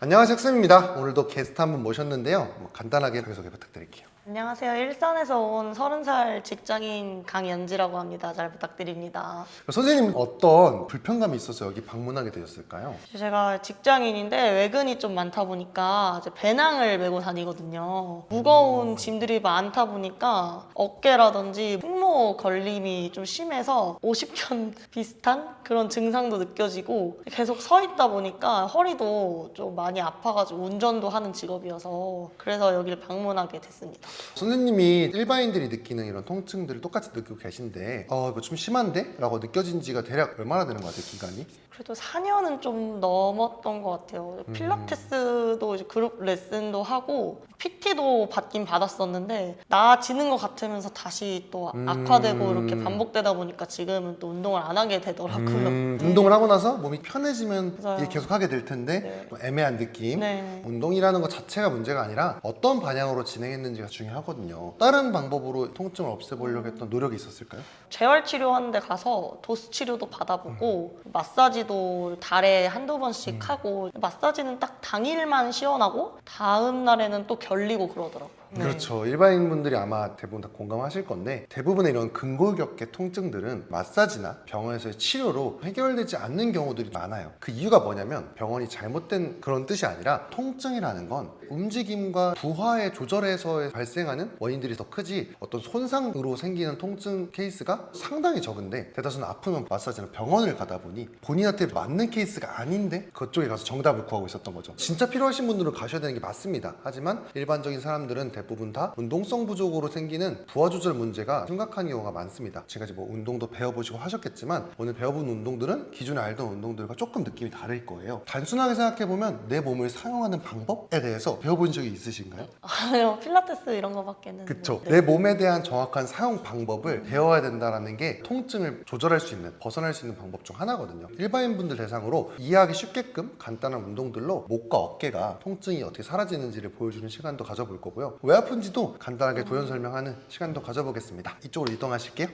안녕하세요 쌤입니다 오늘도 게스트 한 분 모셨는데요 뭐 간단하게 자기소개 부탁드릴게요 안녕하세요. 일산에서 온 30살 직장인 강연지라고 합니다. 잘 부탁드립니다. 선생님 어떤 불편감이 있어서 여기 방문하게 되셨을까요? 제가 직장인인데 외근이 좀 많다 보니까 이제 배낭을 메고 다니거든요. 무거운 짐들이 많다 보니까 어깨라든지 풍모 걸림이 좀 심해서 50견 비슷한 그런 증상도 느껴지고 계속 서 있다 보니까 허리도 좀 많이 아파가지고 운전도 하는 직업이어서 그래서 여기를 방문하게 됐습니다. 선생님이 일반인들이 느끼는 이런 통증들을 똑같이 느끼고 계신데 어 이거 좀 심한데? 라고 느껴진 지가 대략 얼마나 되는 것 같아요 기간이? 그래도 4년은 좀 넘었던 것 같아요. 필라테스도 이제 그룹 레슨도 하고 PT도 받긴 받았었는데 나아지는 것 같으면서 다시 또 음. 악화되고 이렇게 반복되다 보니까 지금은 또 운동을 안 하게 되더라고요. 음, 네. 운동을 하고 나서 몸이 편해지면 맞아요. 이게 계속 하게 될 텐데 네. 또 애매한 느낌 네. 운동이라는 것 자체가 문제가 아니라 어떤 방향으로 진행했는지가 중요하거든요 다른 방법으로 통증을 없애보려고 했던 노력이 있었을까요? 재활 치료하는 데 가서 도수 치료도 받아보고 마사지도 달에 한두 번씩 하고 마사지는 딱 당일만 시원하고 다음 날에는 또 결리고 그러더라고요. 네. 그렇죠. 일반인 분들이 아마 대부분 다 공감하실 건데 대부분의 이런 근골격계 통증들은 마사지나 병원에서의 치료로 해결되지 않는 경우들이 많아요. 그 이유가 뭐냐면 병원이 잘못된 그런 뜻이 아니라 통증이라는 건 움직임과 부하의 조절에서 발생하는 원인들이 더 크지 어떤 손상으로 생기는 통증 케이스가 상당히 적은데 대다수는 아프면 마사지나 병원을 가다 보니 본인한테 맞는 케이스가 아닌데 그쪽에 가서 정답을 구하고 있었던 거죠. 진짜 필요하신 분들은 가셔야 되는 게 맞습니다. 하지만 일반적인 사람들은 대부분 다 운동성 부족으로 생기는 부하 조절 문제가 심각한 경우가 많습니다. 지금까지 뭐 운동도 배워보시고 하셨겠지만 오늘 배워본 운동들은 기존에 알던 운동들과 조금 느낌이 다를 거예요. 단순하게 생각해보면 내 몸을 사용하는 방법에 대해서 배워본 적이 있으신가요? 아니요 필라테스 이런 거밖에 는 그쵸. 네. 내 몸에 대한 정확한 사용 방법을 배워야 된다는 게 통증을 조절할 수 있는, 벗어날 수 있는 방법 중 하나거든요. 일반인분들 대상으로 이해하기 쉽게끔 간단한 운동들로 목과 어깨가 통증이 어떻게 사라지는지를 보여주는 시간도 가져볼 거고요. 왜 아픈지도 간단하게 도연 설명하는 시간도 가져보겠습니다. 이쪽으로 이동하실게요.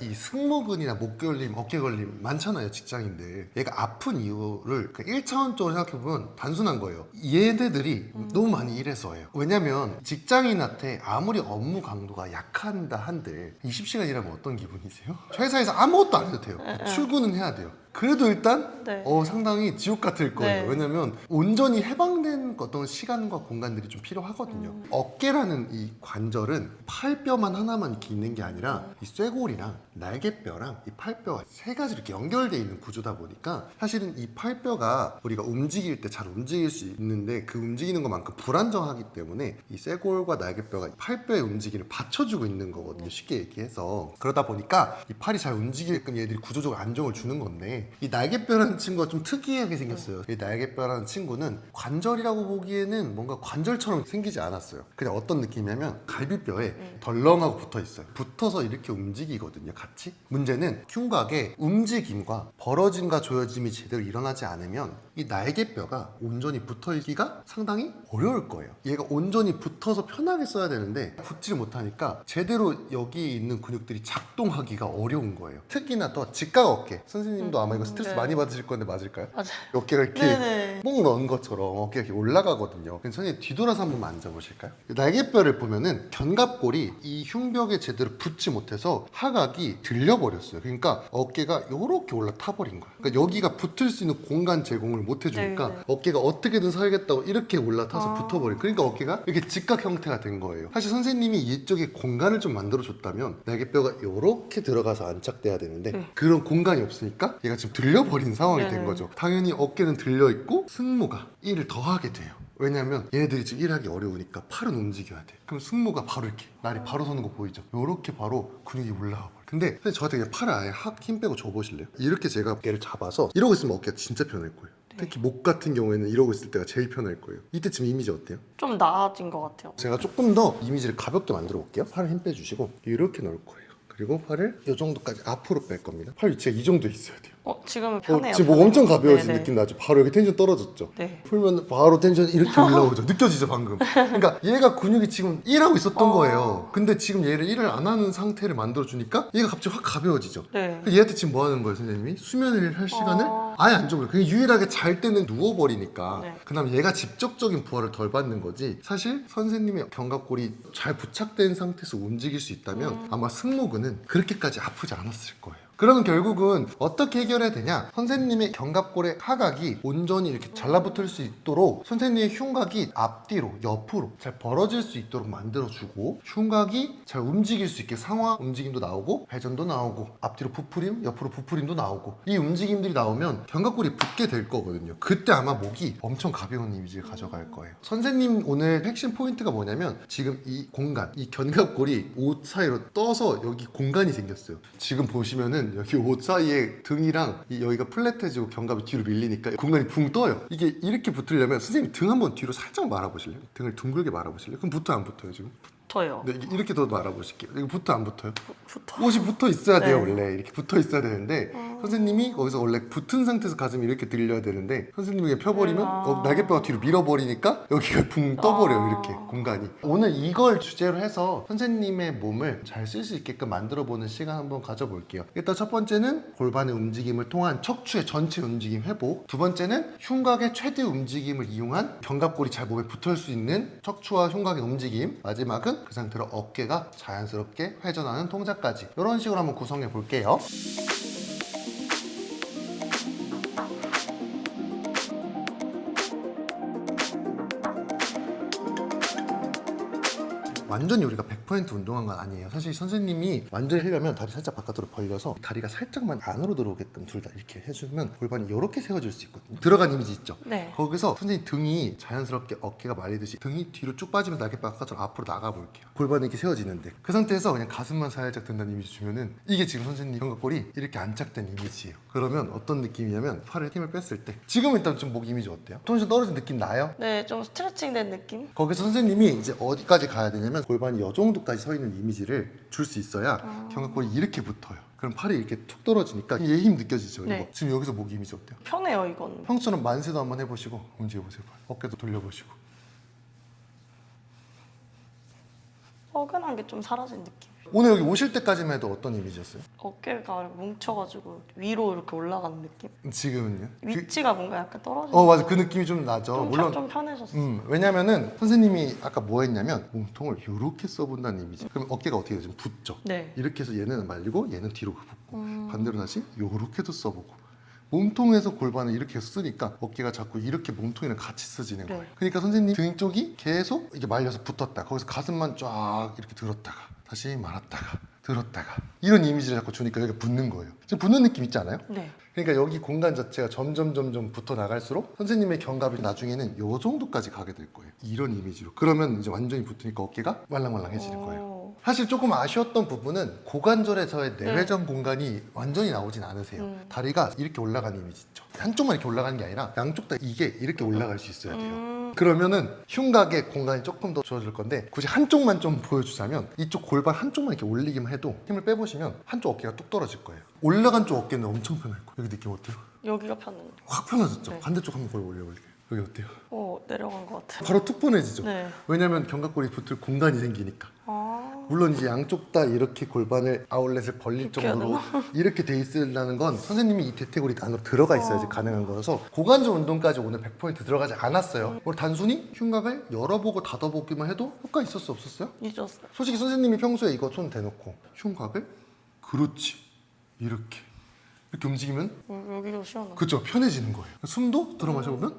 이 승모근이나 목 결림, 어깨 걸림 많잖아요, 직장인들. 얘가 아픈 이유를 그 1차원적으로 생각해보면 단순한 거예요. 얘네들이 너무 많이 일해서예요. 왜냐면 직장인한테 아무리 업무 강도가 약한다 한들 20시간 일하면 어떤 기분이세요? 회사에서 아무것도 안 해도 돼요. 출근은 해야 돼요. 그래도 일단 네. 어, 상당히 지옥 같을 거예요. 네. 왜냐면 온전히 해방된 어떤 시간과 공간들이 좀 필요하거든요. 음. 어깨라는 이 관절은 팔뼈만 하나만 이렇게 있는 게 아니라 이 쇄골이랑 날개뼈랑 이 팔뼈가 세 가지 이렇게 연결되어 있는 구조다 보니까 사실은 이 팔뼈가 우리가 움직일 때 잘 움직일 수 있는데 그 움직이는 것만큼 불안정하기 때문에 이 쇄골과 날개뼈가 이 팔뼈의 움직임을 받쳐주고 있는 거거든요. 쉽게 얘기해서 그러다 보니까 이 팔이 잘 움직이게끔 얘들이 구조적으로 안정을 주는 건데 이 날개뼈라는 친구가 좀 특이하게 생겼어요. 이 날개뼈라는 친구는 관절이라고 보기에는 뭔가 관절처럼 생기지 않았어요. 그냥 어떤 느낌이냐면 갈비뼈에 덜렁하고 붙어 있어요. 붙어서 이렇게 움직이거든요. 같이. 문제는 흉곽의 움직임과 벌어짐과 조여짐이 제대로 일어나지 않으면 이 날개뼈가 온전히 붙어 있기가 상당히 어려울 거예요. 얘가 온전히 붙어서 편하게 써야 되는데 붙지를 못하니까 제대로 여기 있는 근육들이 작동하기가 어려운 거예요. 특히나 또 직각 어깨. 선생님도 아마 이거 스트레스 네. 많이 받으실 건데 맞을까요? 맞아요. 어깨가 이렇게 네네. 뽕 넣은 것처럼 어깨가 이렇게 올라가거든요. 선생님 뒤돌아서 한 번만 앉아보실까요? 날개뼈를 보면은 견갑골이 이 흉벽에 제대로 붙지 못해서 하각이 들려버렸어요. 그러니까 어깨가 이렇게 올라타버린 거야. 그러니까 여기가 붙을 수 있는 공간 제공을 못 해주니까 네, 네. 어깨가 어떻게든 살겠다고 이렇게 올라타서 아. 붙어버린. 그러니까 어깨가 이렇게 직각 형태가 된 거예요. 사실 선생님이 이쪽에 공간을 좀 만들어줬다면 날개뼈가 이렇게 들어가서 안착돼야 되는데 네. 그런 공간이 없으니까 얘가 지금 들려버린 상황이 네, 된 네. 거죠. 당연히 어깨는 들려 있고 승모가 일을 더 하게 돼요. 왜냐면 얘네들이 지금 일하기 어려우니까 팔은 움직여야 돼. 그럼 승모가 바로 이렇게 날이 바로 서는 거 보이죠? 이렇게 바로 근육이 올라와 버려. 근데 선생님 저한테 그냥 팔을 아예 확 힘 빼고 줘보실래요? 이렇게 제가 어깨를 잡아서 이러고 있으면 어깨가 진짜 편할 거예요. 특히 목 같은 경우에는 이러고 있을 때가 제일 편할 거예요. 이때쯤 이미지 어때요? 좀 나아진 것 같아요. 제가 조금 더 이미지를 가볍게 만들어 볼게요. 팔을 힘 빼주시고 이렇게 넣을 거예요. 그리고 팔을 이 정도까지 앞으로 뺄 겁니다. 팔 위치가 이 정도 있어야 돼요. 어 지금은 어, 편해요. 지금 목 편해요. 엄청 가벼워진 네네. 느낌 나죠? 바로 여기 텐션 떨어졌죠? 네. 풀면 바로 텐션 이렇게 올라오죠? 느껴지죠 방금? 그러니까 얘가 근육이 지금 일하고 있었던 어. 거예요 근데 지금 얘를 일을 안 하는 상태를 만들어 주니까 얘가 갑자기 확 가벼워지죠? 네. 얘한테 지금 뭐 하는 거예요 선생님이? 수면을 할 시간을 어. 아예 안 주무려. 그냥 유일하게 잘 때는 누워버리니까. 네. 그다음 얘가 직접적인 부하를 덜 받는 거지. 사실 선생님의 견갑골이 잘 부착된 상태에서 움직일 수 있다면 음. 아마 승모근은 그렇게까지 아프지 않았을 거예요. 그러면 결국은 어떻게 해결해야 되냐? 선생님의 견갑골의 하각이 온전히 이렇게 잘라붙을 수 있도록 선생님의 흉곽이 앞뒤로, 옆으로 잘 벌어질 수 있도록 만들어주고 흉곽이 잘 움직일 수 있게 상하 움직임도 나오고 회전도 나오고 앞뒤로 부풀림, 옆으로 부풀림도 나오고 이 움직임들이 나오면 견갑골이 붙게 될 거거든요. 그때 아마 목이 엄청 가벼운 이미지를 가져갈 거예요. 선생님 오늘 핵심 포인트가 뭐냐면 지금 이 공간, 이 견갑골이 옷 사이로 떠서 여기 공간이 생겼어요. 지금 보시면은 여기 옷 사이에 등이랑 이 여기가 플랫해지고 견갑이 뒤로 밀리니까 공간이 붕 떠요. 이게 이렇게 붙으려면 선생님 등 한번 뒤로 살짝 말아보실래요? 등을 둥글게 말아보실래요? 그럼 붙어 안 붙어요 지금? 붙어요. 네, 이렇게 더 말아보실게요. 이거 붙어 안 붙어요? 붙어. 옷이 붙어 있어야 돼요 네. 원래 이렇게 붙어 있어야 되는데 선생님이 거기서 원래 붙은 상태에서 가슴이 이렇게 들려야 되는데 선생님이 펴버리면 아. 어, 날개뼈가 뒤로 밀어버리니까 여기가 붕 떠버려요 아. 이렇게 공간이 오늘 이걸 주제로 해서 선생님의 몸을 잘 쓸 수 있게끔 만들어보는 시간 한번 가져볼게요 일단 첫 번째는 골반의 움직임을 통한 척추의 전체 움직임 회복 두 번째는 흉곽의 최대 움직임을 이용한 견갑골이 잘 몸에 붙을 수 있는 척추와 흉곽의 움직임 마지막은 그 상태로 어깨가 자연스럽게 회전하는 동작까지. 이런 식으로 한번 구성해 볼게요 완전히 우리가 100% 운동한 건 아니에요. 사실 선생님이 완전히 하려면 다리 살짝 바깥으로 벌려서 다리가 살짝만 안으로 들어오게끔 둘 다 이렇게 해주면 골반이 이렇게 세워질 수 있거든요. 들어간 이미지 있죠? 네. 거기서 선생님 등이 자연스럽게 어깨가 말리듯이 등이 뒤로 쭉 빠지면서 날개 바깥으로 앞으로 나가 볼게요. 골반이 이렇게 세워지는데 그 상태에서 그냥 가슴만 살짝 든다는 이미지 주면은 이게 지금 선생님 견갑골이 이렇게 안착된 이미지예요. 그러면 어떤 느낌이냐면 팔을 힘을 뺐을 때 지금은 일단 좀 목 이미지 어때요? 톤션 떨어진 느낌 나요? 네, 좀 스트레칭 된 느낌? 거기서 선생님이 이제 어디까지 가야 되냐면 골반이 이 정도까지 서 있는 이미지를 줄 수 있어야 견갑골이 이렇게 붙어요. 그럼 팔이 이렇게 툭 떨어지니까 얘 힘 느껴지죠. 네. 이거. 지금 여기서 목 이미지 어때요? 편해요, 이건. 평소처럼 만세도 한번 해보시고 움직여보세요. 어깨도 돌려보시고. 어근한 게 좀 사라진 느낌. 오늘 여기 오실 때까지만 해도 어떤 이미지였어요? 어깨가 뭉쳐가지고 위로 이렇게 올라가는 느낌? 지금은요? 그- 위치가 뭔가 약간 떨어지는 어 맞아 그 느낌이 좀 나죠. 좀, 물론 좀 편해졌어. 음, 왜냐면은 선생님이 아까 뭐 했냐면 몸통을 이렇게 써본다는 이미지. 그럼 어깨가 어떻게 되죠? 붙죠. 네. 이렇게 해서 얘는 말리고 얘는 뒤로 붙고 음. 반대로 다시 요렇게도 써보고 몸통에서 골반을 이렇게 쓰니까 어깨가 자꾸 이렇게 몸통이랑 같이 쓰지는 네. 거예요. 그러니까 선생님 등 쪽이 계속 이게 말려서 붙었다. 거기서 가슴만 쫙 이렇게 들었다가 다시 말았다가 들었다가 이런 이미지를 자꾸 주니까 여기가 붙는 거예요. 지금 붙는 느낌 있지 않아요? 네. 그러니까 여기 공간 자체가 점점 점점 붙어 나갈수록 선생님의 견갑이 나중에는 요 정도까지 가게 될 거예요. 이런 이미지로. 그러면 이제 완전히 붙으니까 어깨가 말랑말랑해지는 거예요. 오. 사실 조금 아쉬웠던 부분은 고관절에서의 내외전 공간이 완전히 나오진 않으세요. 음. 다리가 이렇게 올라가는 이미지 있죠. 한쪽만 이렇게 올라가는 게 아니라 양쪽 다 이게 이렇게 올라갈 수 있어야 돼요. 음. 그러면은 흉곽의 공간이 조금 더 주어질 건데 굳이 한쪽만 좀 보여주자면 이쪽 골반 한쪽만 이렇게 올리기만 해도 힘을 빼보시면 한쪽 어깨가 뚝 떨어질 거예요. 올라간 쪽 어깨는 엄청 편할 거예요. 여기 느낌 어때요? 여기가 편해. 확 편해졌죠? 네. 반대쪽 한번 거의 올려볼게요. 여기 어때요? 오, 내려간 것 같아요. 바로 툭 보내지죠? 네. 왜냐면 견갑골이 붙을 공간이 생기니까. 아. 물론 이제 양쪽 다 이렇게 골반을 아울렛을 벌릴 정도로 이렇게 돼 있으려는 건 선생님이 이 대퇴골이 안으로 들어가 있어야지 어. 가능한 거여서 고관절 운동까지 오늘 100% 들어가지 않았어요. 오늘 단순히 흉곽을 열어보고 닫아보기만 해도 효과 있었어 없었어요? 잊었어요. 솔직히 선생님이 평소에 이거 손 대놓고 흉곽을 그렇지 이렇게 이렇게 움직이면 어, 여기가 시원하다. 그죠 편해지는 거예요. 숨도 들어 마셔보면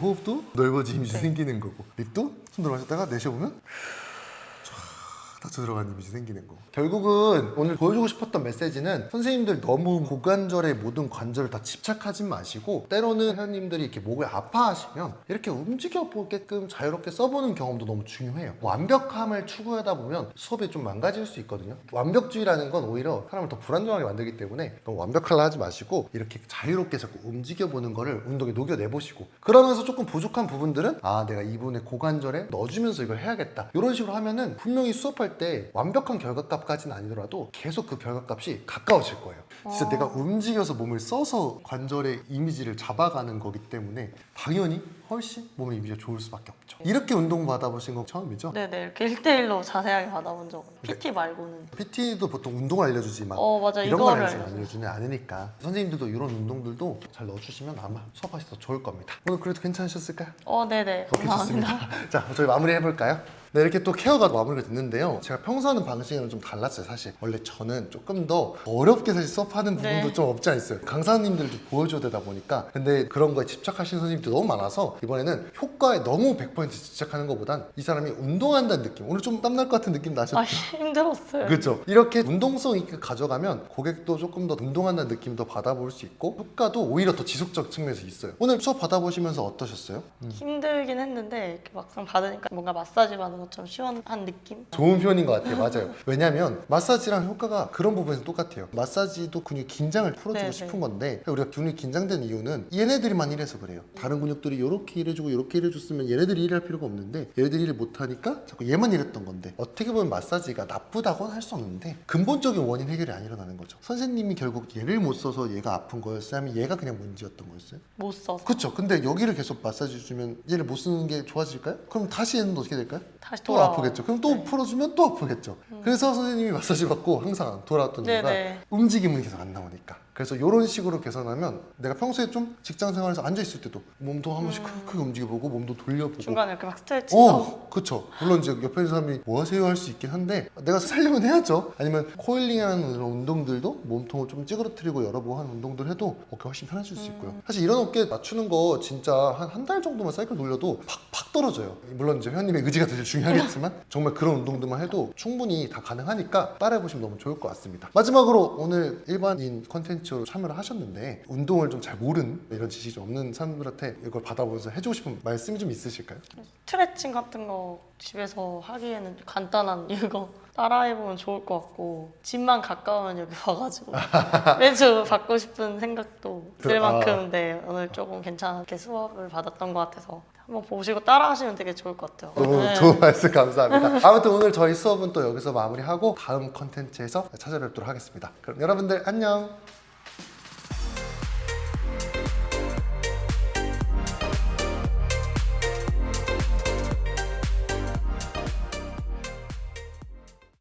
호흡도 이미지 네. 생기는 거고 립도 숨 들어 마셨다가 내쉬어보면 쫙 닫혀 들어간 이미지 생기는 거고 결국은 오늘 보여주고 싶었던 메시지는 선생님들 너무 고관절의 모든 관절을 다 집착하지 마시고 때로는 회원님들이 이렇게 목을 아파하시면 이렇게 움직여 보게끔 자유롭게 써보는 경험도 너무 중요해요. 완벽함을 추구하다 보면 수업이 좀 망가질 수 있거든요. 완벽주의라는 건 오히려 사람을 더 불안정하게 만들기 때문에 너무 완벽하려 하지 마시고 이렇게 자유롭게 자꾸 움직여 보는 거를 운동에 녹여내 보시고 그러면서 조금 부족한 부분들은 아 내가 이분의 고관절에 넣어주면서 이걸 해야겠다. 이런 식으로 하면은 분명히 수업할 때 완벽한 결과값까지는 아니더라도 계속 그 결과값이 가까워질 거예요 진짜 어. 내가 움직여서 몸을 써서 관절의 이미지를 잡아가는 거기 때문에 당연히 훨씬 몸의 이미지가 좋을 수밖에 없죠. 이렇게 운동 받아보신 건 처음이죠? 네네 이렇게 1대1로 자세하게 받아본 적은 네. PT 말고는 PT도 보통 운동을 알려주지만 어 맞아 이런 걸 이거를 알려주지 않으니까 선생님들도 이런 운동들도 잘 넣어주시면 아마 수업하셔서 좋을 겁니다. 오늘 그래도 괜찮으셨을까요? 어 네네 감사합니다 좋습니다. 자 저희 마무리 해볼까요? 네 이렇게 또 케어가 마무리가 됐는데요. 제가 평소 하는 방식이랑 좀 달랐어요 사실. 원래 저는 조금 더 어렵게 사실 수업하는 부분도 네. 좀 없지 않아 있어요. 강사님들도 보여줘야 되다 보니까 근데 그런 거에 집착하시는 선생님들이 너무 많아서 이번에는 효과에 너무 100% 집착하는 것보단 이 사람이 운동한다는 느낌 오늘 좀 땀날 것 같은 느낌 나셨죠? 아 힘들었어요 그렇죠. 이렇게 운동성 있게 가져가면 고객도 조금 더 운동한다는 느낌도 받아볼 수 있고 효과도 오히려 더 지속적 측면에서 있어요. 오늘 수업 받아보시면서 어떠셨어요? 힘들긴 했는데 막상 받으니까 뭔가 마사지 받은 것처럼 시원한 느낌? 좋은 표현인 것 같아요. 맞아요. 왜냐하면 마사지랑 효과가 그런 부분에서 똑같아요. 마사지도 근육 긴장을 풀어주고 네, 싶은 네. 건데 우리가 근육이 긴장된 이유는 얘네들만 일해서 그래요. 다른 근육들이 이렇게 일해주고 이렇게 일해줬으면 얘네들이 일할 필요가 없는데 얘네들이 일을 못하니까 자꾸 얘만 일했던 건데 어떻게 보면 마사지가 나쁘다고는 할 수 없는데 근본적인 원인 해결이 안 일어나는 거죠. 선생님이 결국 얘를 못 써서 얘가 아픈 거였어요? 아니면 얘가 그냥 문제였던 거였어요? 못 써서 그렇죠. 근데 여기를 계속 마사지 주면 얘를 못 쓰는 게 좋아질까요? 그럼 다시 얘는 어떻게 될까요? 다시 또 돌아 아프겠죠. 그럼 또 네. 풀어주면 또 아프겠죠. 그래서 선생님이 마사지 받고 항상 돌아왔던 이유가 네네. 움직임은 계속 안 나오니까. 그래서 이런 식으로 개선하면 내가 평소에 좀 직장 생활에서 앉아 있을 때도 몸도 한 번씩 크게 움직여보고 몸도 돌려보고. 음. 중간에 이렇게 막 스트레칭 어, 그쵸. 물론 이제 옆에 있는 사람이 뭐 하세요 할 수 있긴 한데 내가 살려면 해야죠. 아니면 코일링하는 그런 운동들도 몸통을 좀 찌그러뜨리고 열어보고 하는 운동들 해도 어깨 훨씬 편해질 수 있고요. 사실 이런 어깨 맞추는 거 진짜 한 한 달 정도만 사이클 돌려도 팍팍 떨어져요. 물론 이제 회원님의 의지가 되게 중요하겠지만 정말 그런 운동들만 해도 충분히 다 가능하니까 따라해보시면 너무 좋을 것 같습니다. 마지막으로 오늘 일반인 컨텐츠 로 참여를 하셨는데 운동을 좀 잘 모르는 이런 지식이 좀 없는 사람들한테 이걸 받아보면서 해주고 싶은 말씀이 좀 있으실까요? 스트레칭 같은 거 집에서 하기에는 간단한 이거 따라해보면 좋을 것 같고 집만 가까우면 여기 와가지고 매주 받고 싶은 생각도 들 아. 만큼 네 오늘 조금 괜찮게 수업을 받았던 것 같아서 한번 보시고 따라하시면 되게 좋을 것 같아요. 너무 네. 좋은 말씀 감사합니다. 아무튼 오늘 저희 수업은 또 여기서 마무리하고 다음 컨텐츠에서 찾아뵙도록 하겠습니다. 그럼 여러분들 안녕.